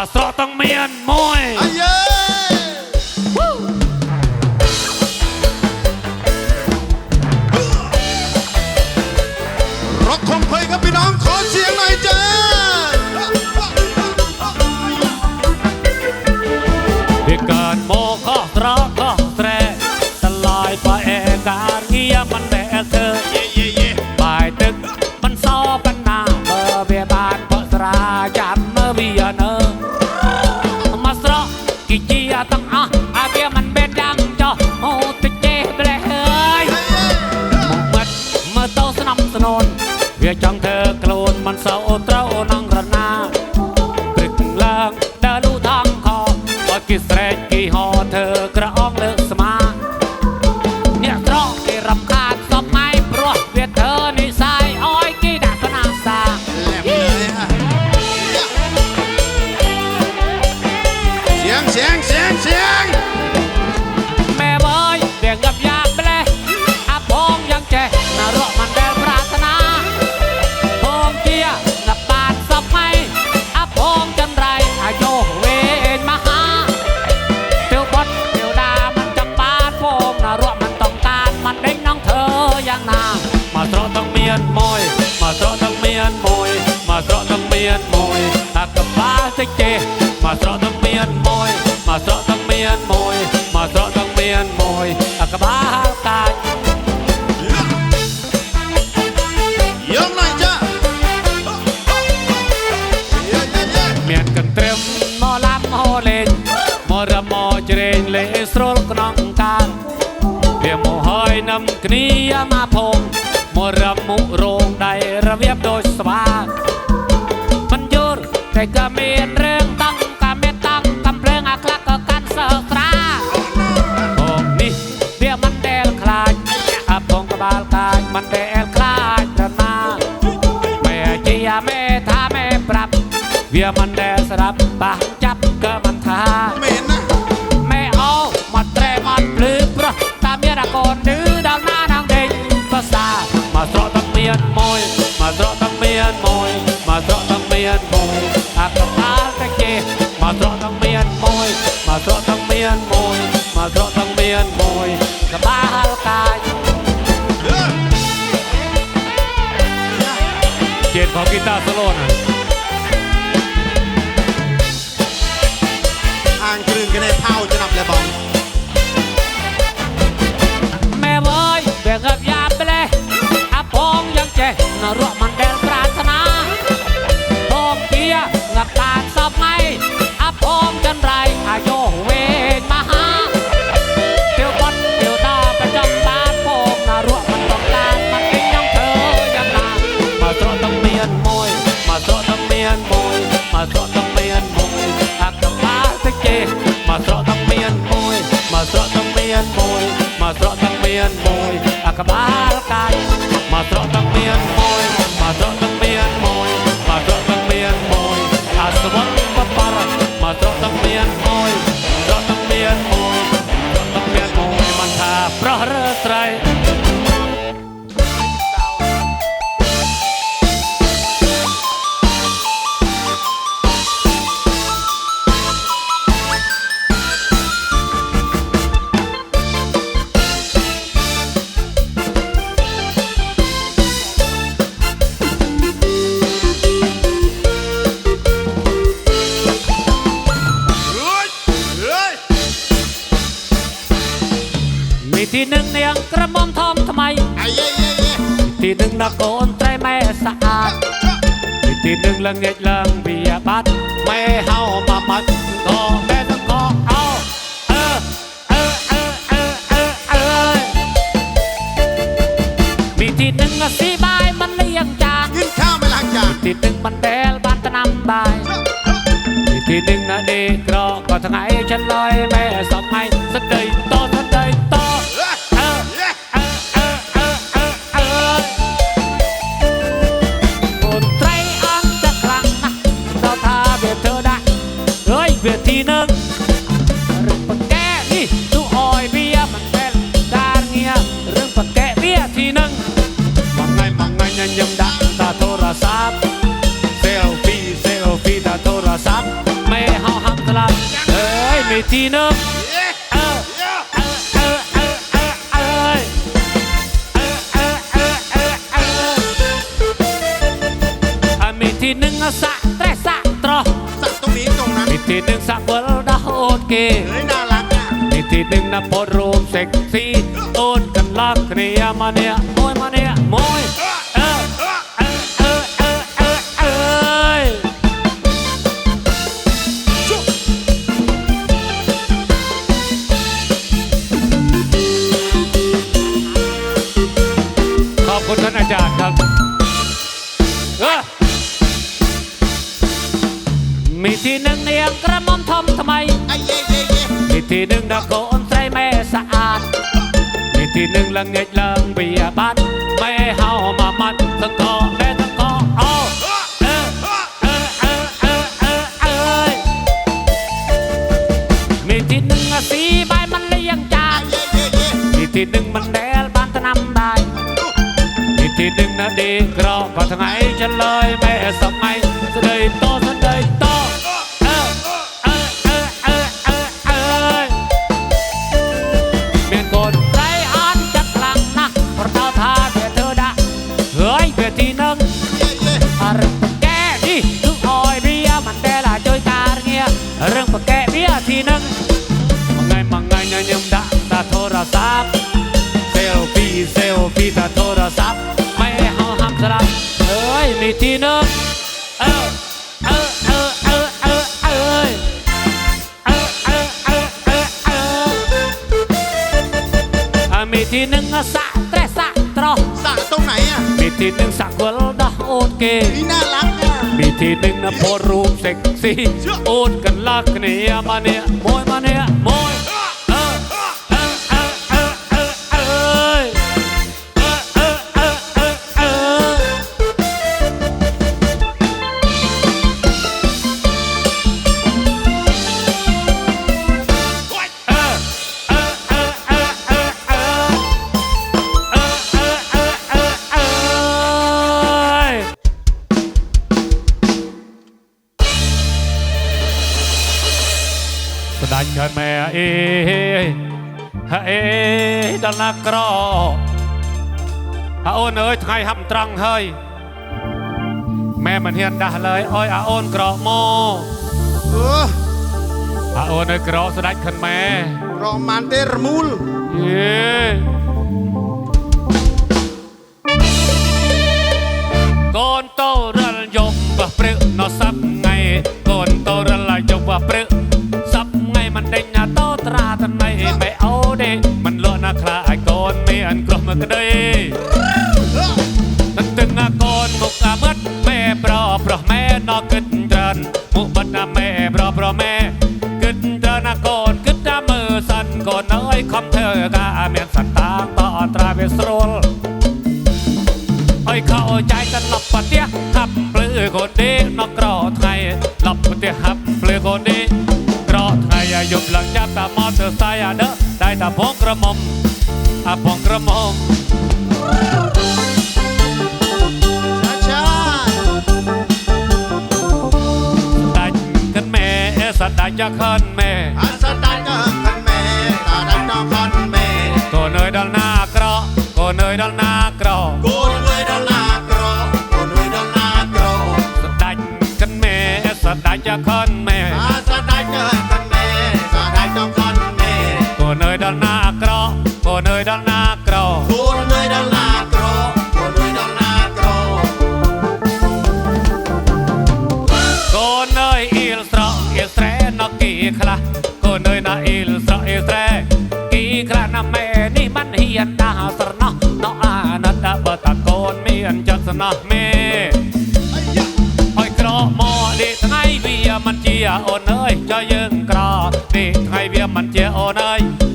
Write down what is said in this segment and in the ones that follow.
าสตรอต้องเมียนมวย វាចង់ធ្វើខ្លួនមិនសូវត្រូវនឹងរណាព្រឹកឡើងដើរលូតាមខោឲ្យគេស្រែកគេហោ តិចទេមកស្រកទឹកមានមួយមកស្រកទឹកមានមួយមកស្រកទឹកមានមួយអកបាតាច់យើងឡើងចាមានកន្ទ្រឹមមកឡាំហោលេងមករមកជ្រេងលេស្រួលក្នុងកាងវាមកហើយនឹងគ្នាមកផងមករមុរោងដៃរបៀបដូចស្វា Take a minute. មានមួយមកត្រកទាំងមានមួយកបាលកាយជាតិផងគីតាសូឡូណាអាងគ្រឿងគេថោចំណាប់លែបងแม่เอ้ยแบ่งเงินยามไปเลยอาพองยังเจ๊นรก สระทั้งเมียนมวย ទីនឹងនាងក្រមុំធំថ្មីទីនឹងដល់កូនត្រីម៉ែស្អាតទីនឹងលងេចឡើងវាបាត់ម៉ែហៅមកបាត់តម៉ែទាំងកអោអើអើអើអើអើអើមីទីនឹងស៊ីបាយមិនលៀងចានគិនខាវមិនលាងចានទីនឹងមិនដែលបានដំណាំបាយទីនឹងណាដេក្រក៏ថ្ងៃចិនឡើយម៉ែសក់ម៉ៃ นึ่งเรื่องปะแกะนี่ตู้ออยเบียมันเป็นดานเงียเรื่องปะแกะเบียทีหนึ่งมังไงมังไงยันยังดังตาโทรศัพท์เซลฟี่เซลฟี่ตาโทรศัพท์ไม่เฮาหักตลัดเอ้ยไม่ทีหนึ่ง สะเบลดาโอเคเฮ้ยน่ารักอะมีทีหนึ่งนะโพสต์รูปเซ็กซี่โอนกันลักเนี่ยมาเนี่ยโมยมาเนี่ยโมยเออเออเออเออเออเออชุบขอบคุณท่านอาจารย์ครับเออมีทีหนึ่งเนียงกระหม่อม ทอมทำไมไอ้เย่ทีหนึ่งนะโกนใส่แม่สะอาดมีทีหนึ่งละเงยลิงเบียบันไม่ห้เฮามามันทั้งกอแม่ทั้งกอเอาเออเออเออเออเออเออมีทีหนึ่งอะสีใบมันเลี้ยงจานเย่เย่เย่มีทีหนึ่งมันแดลบานตะนำได้มีทีหนึ่งนะดีกรอบก็ทั้งไงจะเลยแม่สมัยเสดยตเสดยโต ศัพท์เซลฟี่เซลฟี่ตาโทรศัพท์ไม่ให้เฮาห้ามสลับเฮ้ยมีทีนึงเออเออเออเออเออเออเออเออเออเออเอออะมีทีหนึ่งอะสะเตะสะตรอสักตรงไหนอะมีทีหนึ่งสะกวลดาโอนเก นี่น่ารักอะมีทีหนึ่งนะโพสต์รูปเซ็กซี่ โอนกันลักเนี่ยมาเนี่ยโมยมาเนี่ยโมย អេហាអេដល់ណាក្រអាអូនអើយថ្ងៃហាប់ត្រង់ហើយម៉ែមិនហ៊ានដាស់ឡើយអើយអាអូនក្រមកអាអូនអើយក្រស្ដាច់ខិនម៉ែក្រមិនទេរមូលយេកូនតោរលយប់ព្រឹកនៅសប្ងៃកូនតោរលយប់ព្រឹក អូទេមិនលក់ណាខ្លាអាចកូនមានអនគ្រោះមកក្តីតន្ទឹងអាកូនមកអាមាត់ម៉ែប្រប្រោះម៉ែណកគិតត្រានមុខបាត់ណាម៉ែប្រប្រម៉ែគិតត្រានអាកូនគិតថាមើលសិនកូនអើយខំធ្វើការមានសន្តានតអត្រាវាស្រួលអើយខោចាយតលប់ប្រទេសហាប់ភ្លឺកូនទេណកក្រថ្ងៃលប់ប្រទេសហាប់ភ្លឺកូនទេក្រថ្ងៃយប់ឡើងចាប់តាមអត់សរសៃអាដើ ได้แต่พงกระหม่อมอาพงกระหม่อมช้าๆสตาจกันแม่สตาจจะขันแม่ យដល់ណាក្រគួរនៅដល់ណាក្រគួរនៅដល់ណាក្រកូនអើយអ៊ីលស្រកអ៊ីលស្រែណកីខ្លះកូនអើយណាអ៊ីលស្រកអ៊ីលស្រែគីខ្លះណាម៉ែនេះបានហ៊ានដាស្រណោះណោះអាណិតបើតាកូនមានចិត្តស្នោះមេឲ្យក្រមកនេះថ្ងៃវាមិនជាអូនអើយចុះយើងក្រនេះថ្ងៃវាមិនជាអូនអើយ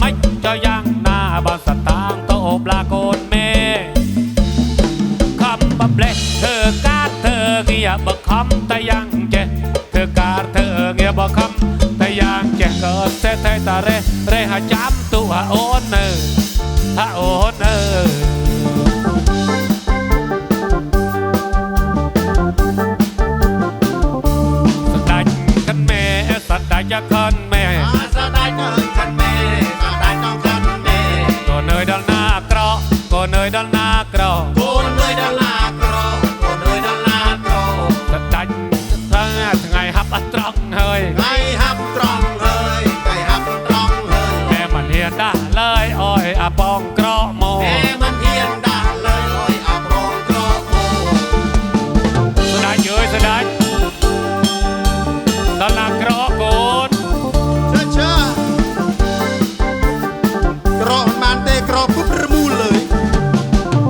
ម៉េចចុះយ៉ាងណាបើសតាងទៅអូបឡាកូនមេខំបំលេះធ្វើការធ្វើងារបើខំតែយ៉ាងចេះធ្វើការធ្វើងារបើខំតែយ៉ាងចេះក៏សេះតែតារេះរេះអាចាំទូអាអូននៅអាអូននៅស្ដាច់ខិនមេស្ដាច់ខិនមេស្ដាច់ នដាស់លើយអើយអាប៉ងក្រមកអេមិនហ៊ានដាស់លើយអើយអាប៉ងក្រមកស្ដាច់អើយស្ដាច់